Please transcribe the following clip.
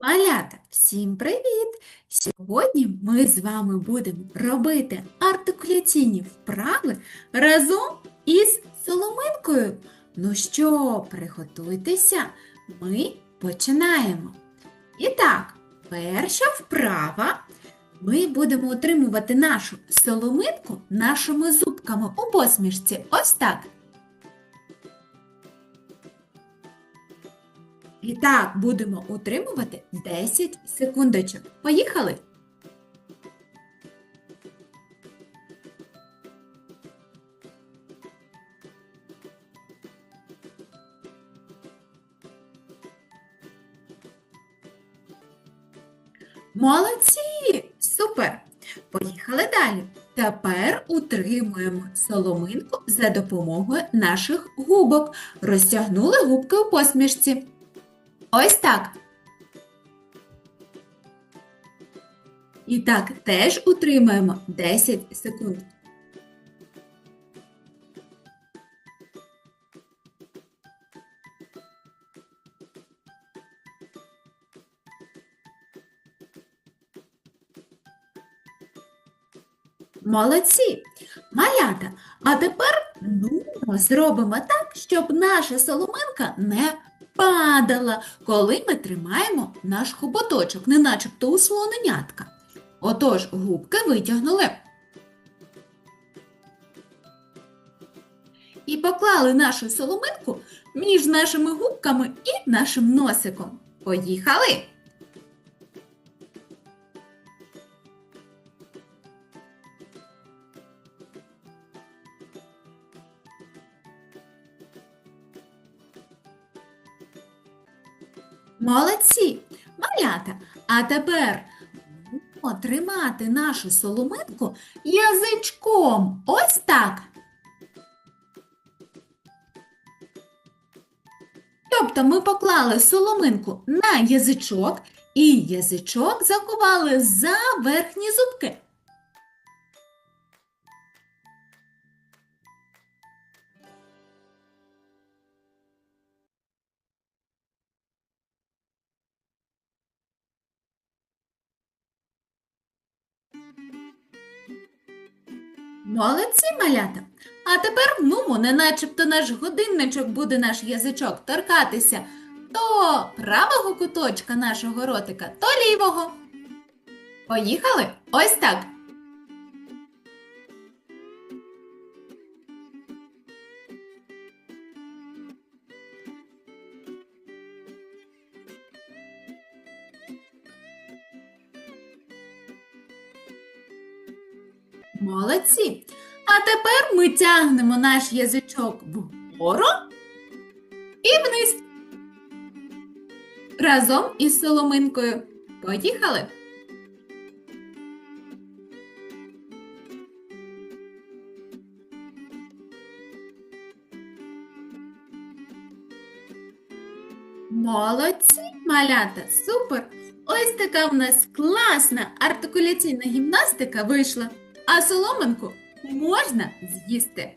Малята, всім привіт! Сьогодні ми з вами будемо робити артикуляційні вправи разом із соломинкою. Ну що, приготуйтеся, ми починаємо. І так, перша вправа. Ми будемо отримувати нашу соломинку нашими зубками у посмішці. Ось так. І так будемо утримувати 10 секундочок. Поїхали! Молодці! Супер! Поїхали далі. Тепер утримуємо соломинку за допомогою наших губок. Розтягнули губки у посмішці. Ось так. І так теж утримаємо 10 секунд. Молодці! Малята, а тепер ну, зробимо так, щоб наша соломинка не падала, коли ми тримаємо наш хоботочок, не начебто у слоненятка. Отож, губки витягнули. І поклали нашу соломинку між нашими губками і нашим носиком. Поїхали! Молодці! Малята! А тепер будемо тримати нашу соломинку язичком. Ось так. Тобто ми поклали соломинку на язичок і язичок заховали за верхні зубки. Молодці, малята! А тепер, нумо, не начебто наш годинничок буде наш язичок торкатися то правого куточка нашого ротика, то лівого. Поїхали? Ось так. Молодці! А тепер ми тягнемо наш язичок вгору і вниз. Разом із соломинкою. Поїхали! Молодці, малята, супер! Ось така в нас класна артикуляційна гімнастика вийшла, а соломинку можна з'їсти.